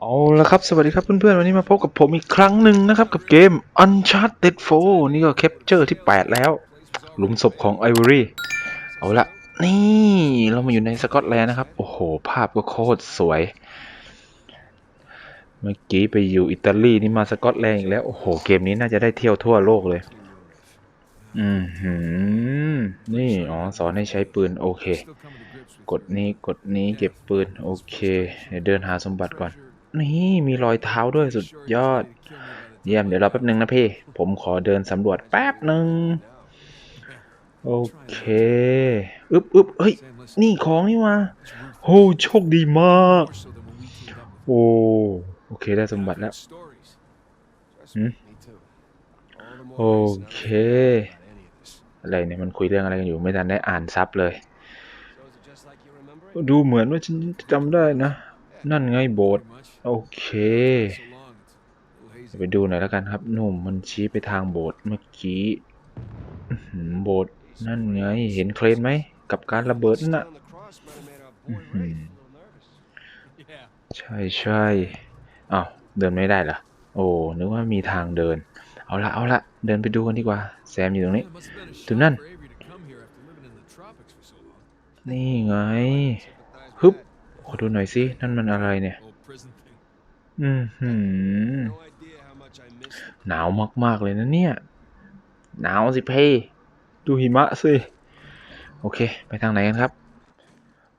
เอาละครับ สวัสดีครับเพื่อนๆ วันนี้มาพบกับผมอีกครั้งหนึ่งนะครับ กับเกม Uncharted 4 นี่ก็แคปเจอร์ที่ 8 แล้ว หลุมศพของไอวอรี่เอาละนี่เรามาอยู่ในสกอตแลนด์นะครับ โอ้โห ภาพก็โคตรสวย เมื่อกี้ไปอยู่อิตาลีนี่มาสกอตแลนด์อีกแล้ว โอ้โห เกมนี้น่าจะได้เที่ยวทั่วโลกเลย อืมหืมนี่ อ๋อ สอนให้ใช้ปืน โอเค กดนี้กดนี้เก็บปืน โอเค เดี๋ยวเดินหาสมบัติก่อน นี่มีรอยเท้าด้วยสุดยอด เยี่ยมเดี๋ยวรอแป๊บหนึ่งนะพี่ ผมขอเดินสำรวจแป๊บหนึ่งโอเค อึ๊บอึ๊บเฮ้ย นี่ของนี่มาโอ้โชคดีมาก โอ้ โอเคได้สมบัติแล้วหืมโอเค อะไรเนี่ย มันคุยเรื่องอะไรกันอยู่ไม่ทันได้อ่านซับเลย ดูเหมือนว่าฉันจำได้นะ นั่นไงโบสถ์โอเค ไปดูหน่อยแล้วกันครับหนุ่มมันชี้ไปทางโบสถ์เมื่อกี้โบสถ์นั่นไง เห็นเครนไหม กับการระเบิดน่ะใช่ใช่อ้าวเดินไม่ได้เหรอ โอ้ นึกว่ามีทางเดิน เอาละเอาละเดินไปดูกันดีกว่า แซมอยู่ตรงนี้ถึงนั่น นี่ไงฮึบขอดูหน่อยสิ นั่นมันอะไรเนี่ย อืมหืมหนาวมาก ๆ เลยนะเนี่ย หนาวสิเพ่ดูหิมะสิ โอเค ไปทางไหนกันครับ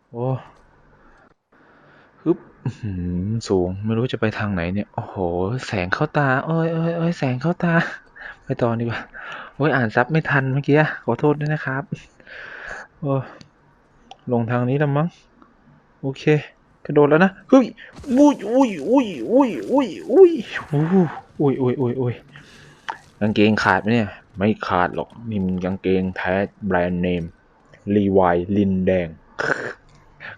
โอ้ฮึบหือสูง ไม่รู้จะไปทางไหนเนี่ย โอ้โห แสงเข้าตาโอ้ยโอ้ยโอ้ยแสงเข้าตา ไปต่อดีกว่า โอ้ย อ่านซับไม่ทันเมื่อกี้ ขอโทษด้วยนะครับ โอ้ ลงทางนี้แล้วมั้ง โอเค กระโดดแล้วนะ เฮ้ยอุ้ย อุ้ยอุ้ยอุ้ยอุ้ยอุ้ยอุ้ยอุ้ยอุ้ยอุ้ยอุ้ยกางเกงขาดไหมเนี่ย ไม่ขาดหรอก นี่มันกางเกงแท้แบรนด์เนม รีวายลินแดง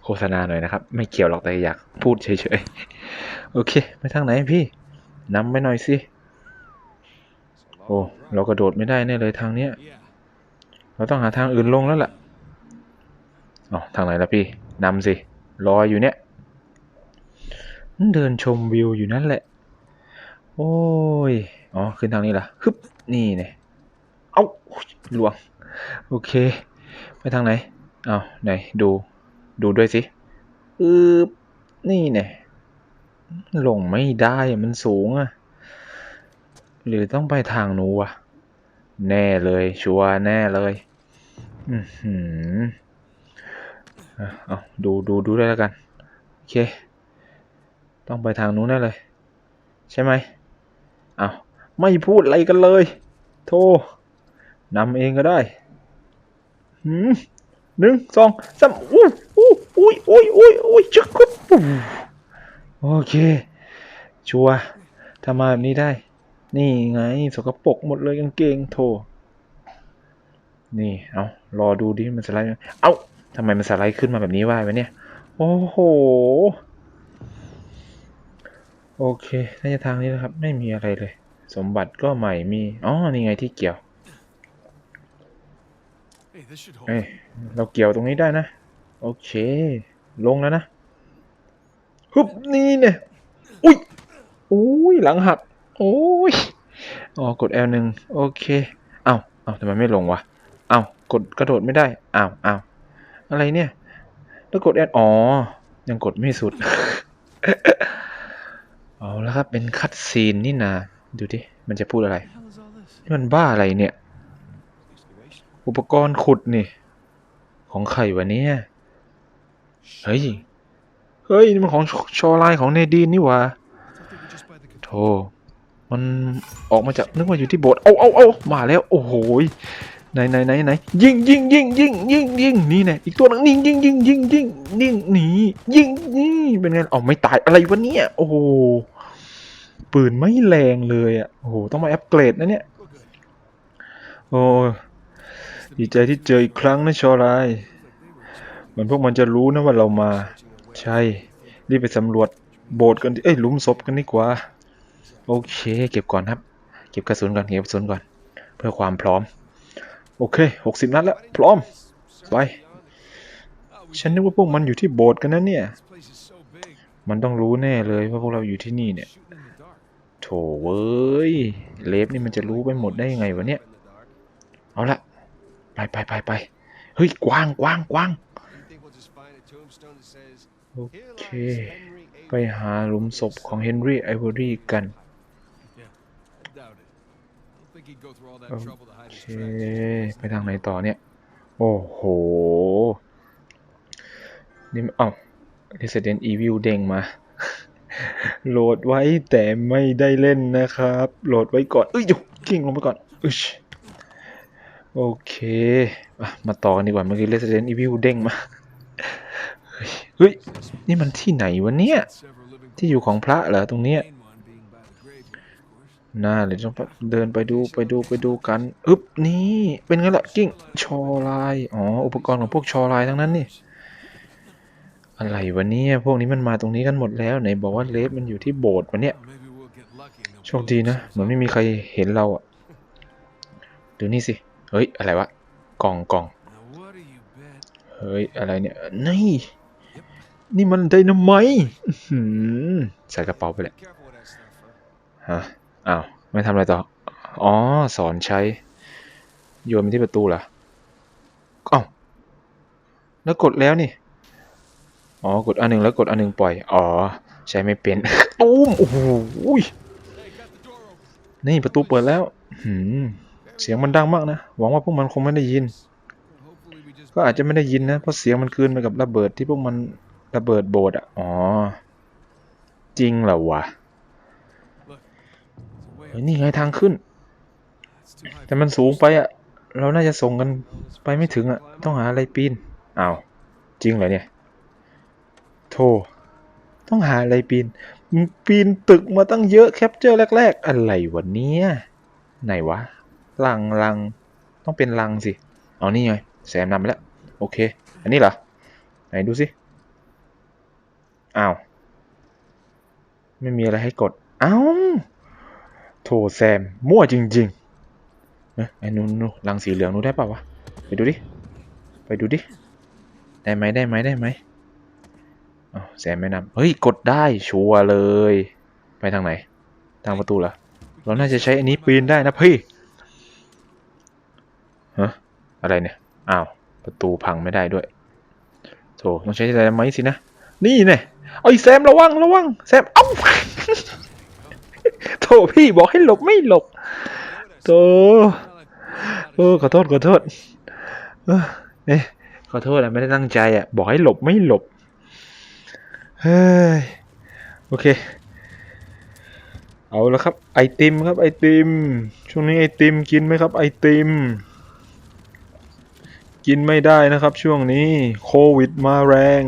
โฆษณาหน่อยนะครับ ไม่เกี่ยวหรอกแต่อยากพูดเฉยๆ โอเค ไปทางไหนพี่นำไปหน่อยสิ โอ้ เรากระโดดไม่ได้แน่เลยทางเนี้ย เราต้องหาทางอื่นลงแล้วล่ะ อ๋อทางไหนล่ะพี่นำสิรออยู่เนี่ยเดินชมวิวอยู่นั่นแหละ โอ้ย อ๋อ ขึ้นทางนี้ล่ะฮึบ นี่เนี่ยเอ้าหลวง โอเค ไปทางไหน เอาไหน ดู ดูด้วยสิอืบนี่เนี่ยลงไม่ได้มันสูงอะหรือต้องไปทางนู้นวะ แน่เลย ชัวร์แน่เลย อือหือ เอาดูดูดูได้แล้วกัน โอเค ต้องไปทางนู้นแน่เลย ใช่ไหมเอาไม่พูดอะไรกันเลย โทรนำเองก็ได้หืมหนึ่งสองสามอู้อู้อุ้ยอุ้ยอุ้ยอุ้ยจึ๊กกุ๊บโอเค ชัวร์ถ้ามาแบบนี้ได้ นี่ไง สกปรกหมดเลยกางเกงโทรนี่ เอารอดูดิมันสไลด์ไหมเอา ทำไมมันสไลด์ขึ้นมาแบบนี้วะวะเนี่ย โอ้โห โอเคน่าจะทางนี้นะครับ ไม่มีอะไรเลย สมบัติก็ใหม่มี อ๋อ นี่ไงที่เกี่ยว เอ้ยเราเกี่ยวตรงนี้ได้นะ โอเค ลงแล้วนะฮึบนี่เนี่ยอุ้ยอุ้ยหลังหัก โอ้ยอ๋อกด L หนึ่งโอเค เอ้า เอ้าทำไมไม่ลงวะ เอ้ากดกระโดดไม่ได้อ้าวอ้าว อะไรเนี่ย แล้วกด L อ๋อ ยังกดไม่สุด เอาแล้วครับ เป็นคัดซีนนี่นา ดูดิ มันจะพูดอะไร นี่มันบ้าอะไรเนี่ย อุปกรณ์ขุดนี่ ของใครวะเนี่ย เฮ้ย เฮ้ย นี่มันของชอไลน์ของเนดีนนี่วะโธ่มันออกมาจากนึกว่าอยู่ที่โบสถ์เอาเอาเอามาแล้ว โอ้โห ไหนไหนไหนไหนยิงยิงยิงยิงยิงยิงนี่แน่อีกตัวหนึงยิงยิงยิงยิงยิงยิงหนียิงนี่เป็นไงเอไม่ตายอะไรวะเนี่ยโอ้โหปืนไม่แรงเลยอะโอ้โหต้องมาอัปเกรดนะเนี่ยโอ้ดีใจที่เจออีกครั้งนะชอไลน์เหมือนพวกมันจะรู้นะว่าเรามา ใช่รีบไปสำรวจโบสถ์กันเอ้ยหลุมศพกันดีกว่า โอเค เก็บก่อนครับ เก็บกระสุนก่อนเก็บกระสุนก่อน เพื่อความพร้อม โอเคหกสิบนัดแล้ว พร้อม ไป ฉันนึกว่าพวกมันอยู่ที่โบสถ์กันนะเนี่ย มันต้องรู้แน่เลยว่าพวกเราอยู่ที่นี่เนี่ย โถเว้ย เลฟนี่มันจะรู้ไปหมดได้ยังไงวะเนี่ย เอาละไปไปไปไปเฮ้ย กว้างกว้างกว้างโอเค ไปหาหลุมศพของเฮนรี่ไอวอรี่กัน โอเคไปทางไหนต่อเนี่ย โอ้โห นี่เอ้า Resident Evil เด้งมา โหลดไว้แต่ไม่ได้เล่นนะครับ โหลดไว้ก่อน เอ้ยเดี๋ยวกิ้งลงไปก่อนอึชโอเคอะมาต่อกันดีกว่าเมื่อกี้ Resident Evil เด้งมาเฮ้ยเฮ้ย นี่มันที่ไหนวะเนี่ย ที่อยู่ของพระเหรอตรงเนี้ย น่าเลยต้องเดินไปดูไปดูไปดูกันอึบนี่เป็นไงล่ะกิ้งชอไลน์อ๋ออุปกรณ์ของพวกชอไลน์ทั้งนั้นนี่อะไรวะเนี่ยพวกนี้มันมาตรงนี้กันหมดแล้วไหนบอกว่าเลฟมันอยู่ที่โบสถ์วะเนี่ยโชคดีนะเหมือนไม่มีใครเห็นเราอะดูนี่สิเฮ้ยอะไรวะกล่องกล่องเฮ้ยอะไรเนี่ยนี่นี่มันไดนาไมต์ใส่กระเป๋าไปเลยฮะ อ้าว ไม่ทำอะไรต่อ อ๋อ สอนใช้ โยนไปที่ประตูเหรออ้าวแล้วกดแล้วนี่ อ๋อ กดอันหนึ่งแล้วกดอันหนึ่งปล่อย อ๋อ ใช้ไม่เป็นตูมโอ้โหยนี่ประตูเปิดแล้วหืมเสียงมันดังมากนะ หวังว่าพวกมันคงไม่ได้ยิน ก็อาจจะไม่ได้ยินนะ เพราะเสียงมันคืนไปกับระเบิดที่พวกมันระเบิดโบสถ์อะ อ๋อ จริงเหรอวะ ฮ้ยนี่ไงทางขึ้น แต่มันสูงไปอะ เราน่าจะส่งกันไปไม่ถึงอะ ต้องหาอะไรปีนอ้าวจริงเหรอเนี่ยโธ่ต้องหาอะไรปีน ปีนตึกมาตั้งเยอะแคปเจอร์แรก ๆ อะไรวะเนี่ยไหนวะลังลังต้องเป็นลังสิ เอานี่ไงแซมนำไปแล้ว โอเค อันนี้เหรอ ไหนดูสิอ้าว ไม่มีอะไรให้กดอ้าว โถแซม มั่วจริงๆเอ้ยไอ้นู้นนู้นรังสีเหลืองนู้นได้ป่าวะ ไปดูดิ ไปดูดิ ได้ไหมได้ไหมได้ไหมอ้าวแซมไม่นำเฮ้ย กดได้ชัวร์เลย ไปทางไหน ทางประตูเหรอ เราน่าจะใช้อันนี้ปีนได้นะพี่ฮะอะไรเนี่ย อ้าว ประตูพังไม่ได้ด้วยโถต้องใช้อะไรไหมสินะ นี่เนี่ยไอ้แซมระวังระวัง แซม เอ้า โถพี่บอกให้หลบไม่หลบโถเออขอโทษขอโทษเออเอ๊ะขอโทษอะไม่ได้ตั้งใจอะบอกให้หลบไม่หลบ เฮ้ย โอเค เอาละครับ ไอติมครับไอติม ช่วงนี้ไอติมกินไหมครับ ไอติม กินไม่ได้นะครับ ช่วงนี้โควิดมาแรง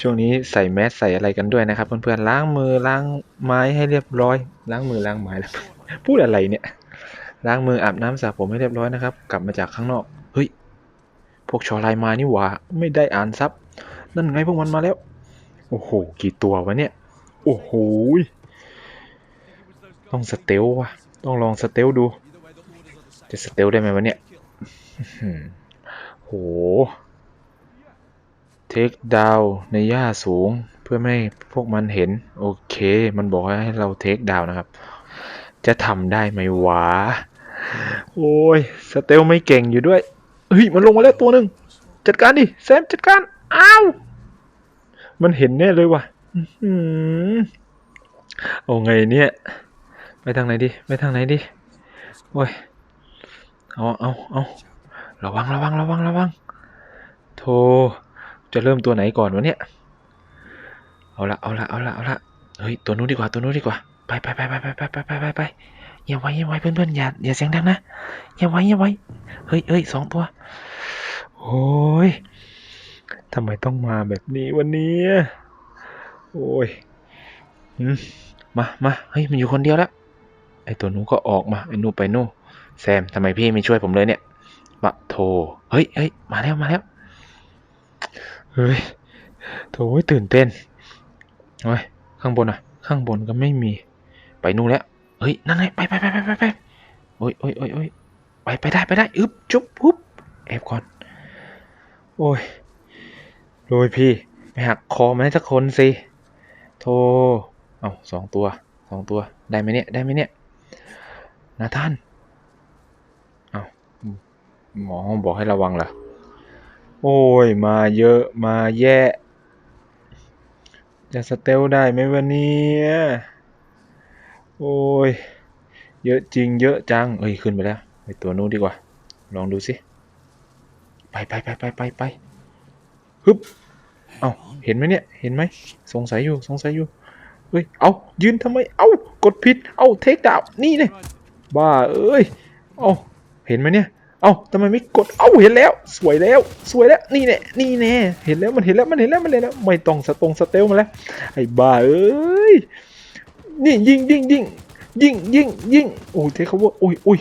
ช่วงนี้ใส่แมสใส่อะไรกันด้วยนะครับ เพื่อนๆล้างมือล้างไม้ให้เรียบร้อย ล้างมือล้างไม้แล้วพูดอะไรเนี่ย ล้างมืออาบน้ำสระผมให้เรียบร้อยนะครับ กลับมาจากข้างนอกเฮ้ยพวกชอลน์มานี่หว่าไม่ได้อ่านซับนั่นไงพวกมันมาแล้ว โอ้โหกี่ตัววะเนี่ย โอ้โหต้องสเตลวะต้องลองสเตลดู จะสเตลได้ไหมวะเนี่ยอื้อหือโห ทคดาวในหญ้าสูงเพื่อไม่ให้พวกมันเห็น โอเค มันบอกให้เราเทคดาวนะครับ จะทำได้ไหมวะ โอ้ยสเตลไม่เก่งอยู่ด้วยเฮ้ยมันลงมาแล้วตัวหนึ่งจัดการดิแซมจัดการอ้าวมันเห็นแน่เลยว่ะอื้อหือไงเนี่ยไปทางไหนดิไปทางไหนดิโอ้ยเอาเอาเอาระวังระวังระวังระวังโธ่ จะเริ่มตัวไหนก่อนวะเนี่ย เอาละเอาละเอาละเอาละเฮ้ยตัวนู้นดีกว่าตัวนู้นดีกว่าไปไปไปไปไปไปไปไปไปไปอย่าไว้อย่าไว้เพื่อนเพื่อนอย่าอย่าเสียงดังนะอย่าไว้อย่าไว้เฮ้ยเฮ้ยสองตัวโอ้ยทำไมต้องมาแบบนี้วันนี้โอ้ยอืมมามาเฮ้ยมันอยู่คนเดียวแล้วไอตัวนู้นก็ออกมาไอนู้นไปนู่นแซมทำไมพี่ไม่ช่วยผมเลยเนี่ยปะโทเฮ้ยเฮ้ยมาแล้วมาแล้ว เฮ้ยโถยตื่นเต้นเฮ้ยข้างบนอะ ข้างบนก็ไม่มี ไปนู่นแล้ว เฮ้ย นั่นไงไปไปไปไปไปไปโอ้ยโอ้ยโอ้ยโอ้ยไปไปได้ไปได้อึบจุ๊บปุ๊บแอบก่อน โอ้ยโดยพี่ไปหักคอมันให้สักคนสิโธ่เอาสองตัวสองตัวได้ไหมเนี่ยได้ไหมเนี่ยนาธานเอาหมอบอกให้ระวังเหรอ โอ้ย มาเยอะมาแยะจะสเตลได้ไหมวันนี้โอ้ย เยอะจริงเยอะจัง เอ้ย ขึ้นไปแล้วไปตัวนู้นดีกว่า ลองดูสิ ไปไปไปไปไปไปฮึบเอ้าเห็นไหมเนี่ย เห็นไหม สงสัยอยู่ สงสัยอยู่ เฮ้ย เอายืนทำไม เอากดผิด เอาเทคดาวนี่เนี่ยบ้า เอ้ย เอาเห็นไหมเนี่ย เอาทำไมไม่กด เอาเห็นแล้ว สวยแล้ว สวยแล้ว นี่แน่นี่แน่เห็นแล้วมันเห็นแล้วมันเห็นแล้วมันเห็นแล้ว ไม่ต้องสตรงสเตลมาแล้ว ไอ้บ้าเอ้ย นี่ยิงยิงยิงยิงยิงยิงโอ้ยเทคเขาว่าโอ้ยโอ้ย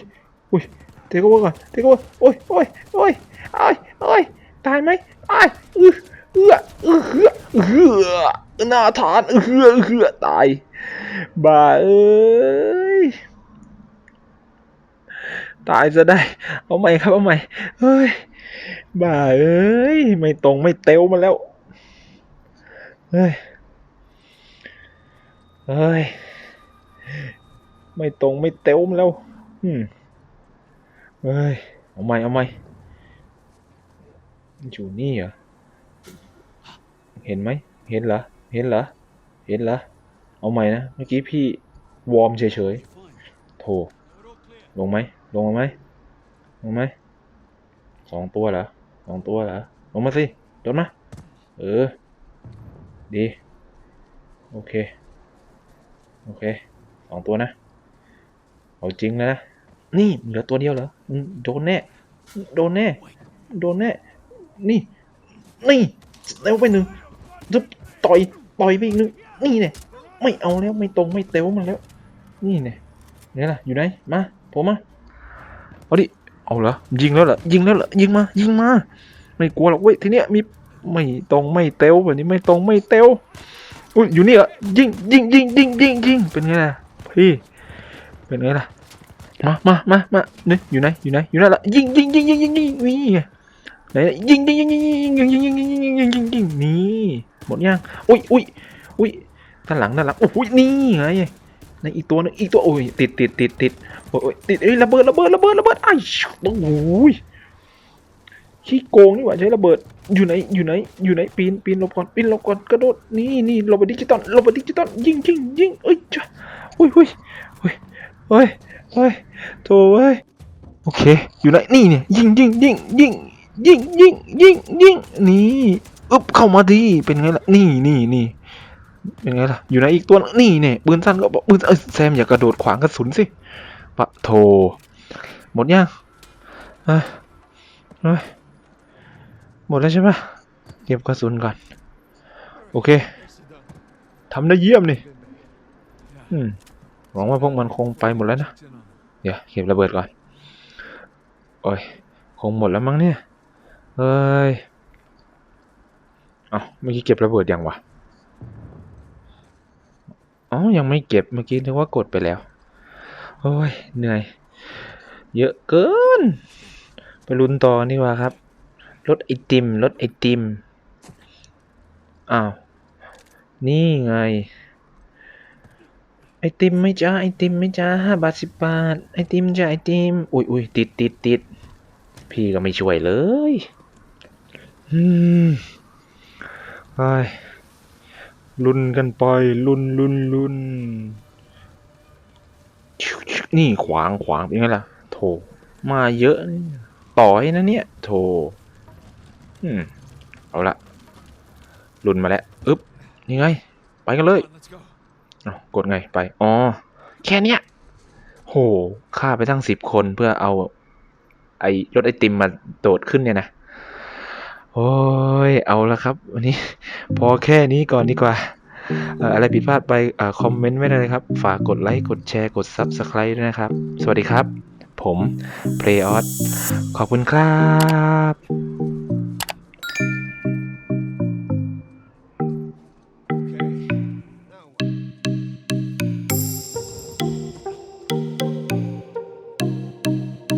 โอ้ยเทคเขาว่าก่อนเทคเขาว่าโอ้ยโอ้ยโอ้ยโอ้ยโอ้ยตายไหมตายเออเออเออเออเออหน้าฐานเออเออเออตายบ้าเอ้ย ตายจะได้ เอาใหม่ครับเอาใหม่ เฮ้ยบ้าเอ้ย ไม่ตรงไม่เต้วมาแล้ว เฮ้ย เฮ้ย ไม่ตรงไม่เต้วมาแล้ว อืม เฮ้ย เอาใหม่เอาใหม่อยู่นี่เหรอ เห็นไหม เห็นเหรอ เห็นเหรอ เห็นเหรอ เอาใหม่นะ เมื่อกี้พี่วอร์มเฉยๆ โถ ลงไหมลงมาไหมลงไหมสองตัวเหรอสองตัวเหรอลงมาสิโดนมาเออ ดี โอเค โอเคสองตัวนะ เอาจริงแล้วนะ นี่เหลือตัวเดียวเหรอโดนแน่ โดนแน่ โดนแน่ นี่ นี่เร็วไปหนึ่งจะต่อย ต่อยไปอีกหนึ่งนี่เนี่ย ไม่เอาแล้ว ไม่ตรง ไม่เต้วมันแล้ว นี่เนี่ยเนี่ยล่ะ อยู่ไหน มา ผมมาเอาดิเอาเหรอยิงแล้วเหรอยิงแล้วเหรอยิงมา ยิงมา ไม่กลัวหรอกเว้ยทีเนี้ยมีไม่ตรงไม่เตวแบบนี้ไม่ตรงไม่เตวอุ้ยอยู่นี่เหรอยิงยิงยิงยิงยิงยิงเป็นไงล่ะพี่เป็นไงล่ะมามามามาเนี่ยอยู่ไหนอยู่ไหนอยู่นั่นละยิงยิงยิงยิงยิงยิงนี่ไงไหนยิงยิงยิงยิงยิงยิงยิงยิงยิงยิงยิงยิงยิงยิงนี่หมดยังอุ้ยอุ้ยอุ้ยด้านหลังด้านหลังโอ้ยนี่ไง ในอีกตัวนึงอีกตัวโอ้ยติดติดติดติดโอ้ยติดเอ้ยระเบิดระเบิดระเบิดระเบิดไอ้โอ้ยขี้โกงนี่หว่าใช้ระเบิดอยู่ไหนอยู่ไหนอยู่ไหนปีนปีนลบก่อนปีนลบก่อนกระโดดนี่นี่ลบไปดิจิตอลลบไปดิจิตอลยิงยิงยิงเอ้ยจ้ะอุ้ยอุ้ยอุ้ยเฮ้ยเฮ้ยโถ่เว้ยโอเคอยู่ไหนนี่เนี่ยยิงยิงยิงยิงยิงยิงยิงยิงนี่อึบเข้ามาดีเป็นไงล่ะนี่นี่นี่ เป็นไงล่ะ อยู่ไหนอีกตัวนี่เนี่ยปืนสั้นก็บอกปืนเอ้ยแซมอย่ากระโดดขวางกระสุนสิปะโถหมดยังเอ้ยเอ้ยหมดแล้วใช่ปะเก็บกระสุนก่อน โอเคทำได้เยี่ยมนี่อืมหวังว่าพวกมันคงไปหมดแล้วนะ เดี๋ยวเก็บระเบิดก่อน โอ้ย คงหมดแล้วมั้งเนี่ยเอ้ย เอ้าเมื่อกี้เก็บระเบิดยังวะ อ๋อ ยังไม่เก็บเมื่อกี้นึกว่ากดไปแล้ว โอ้ย เหนื่อย เยอะเกิน ไปลุ้นต่อนี่ว่าครับ รถไอติม รถไอติม อ้าว นี่ไง ไอติมไม่จ้า ไอติมไม่จ้าห้าบาทสิบบาท ไอติมจ้าไอติม อุ้ยอุ้ยติดติดติด พี่ก็ไม่ช่วยเลย อืมไป ลุ้นกันไปลุ้นลุ้นลุ้นนี่ขวางขวางเป็นไงล่ะ โถ มาเยอะนี่ต่อยนะเนี่ย โถอืมเอาละลุ้นมาแล้วอึ๊บนี่ไง ไปกันเลยกดไงไป อ๋อ แค่เนี้ย โหฆ่าไปทั้งสิบคนเพื่อเอา ไอ้รถไอติมมาโดดขึ้นเนี่ยนะ โอ้ยเอาละครับ วันนี้พอแค่นี้ก่อนดีกว่าอะไรผิดพลาดไปอคอมเมนต์ไว้ได้เลยครับ ฝากกดไลค์ กดแชร์ กด Subscribe ด้วยนะครับ สวัสดีครับ ผมเพลย์ออสขอบคุณครับ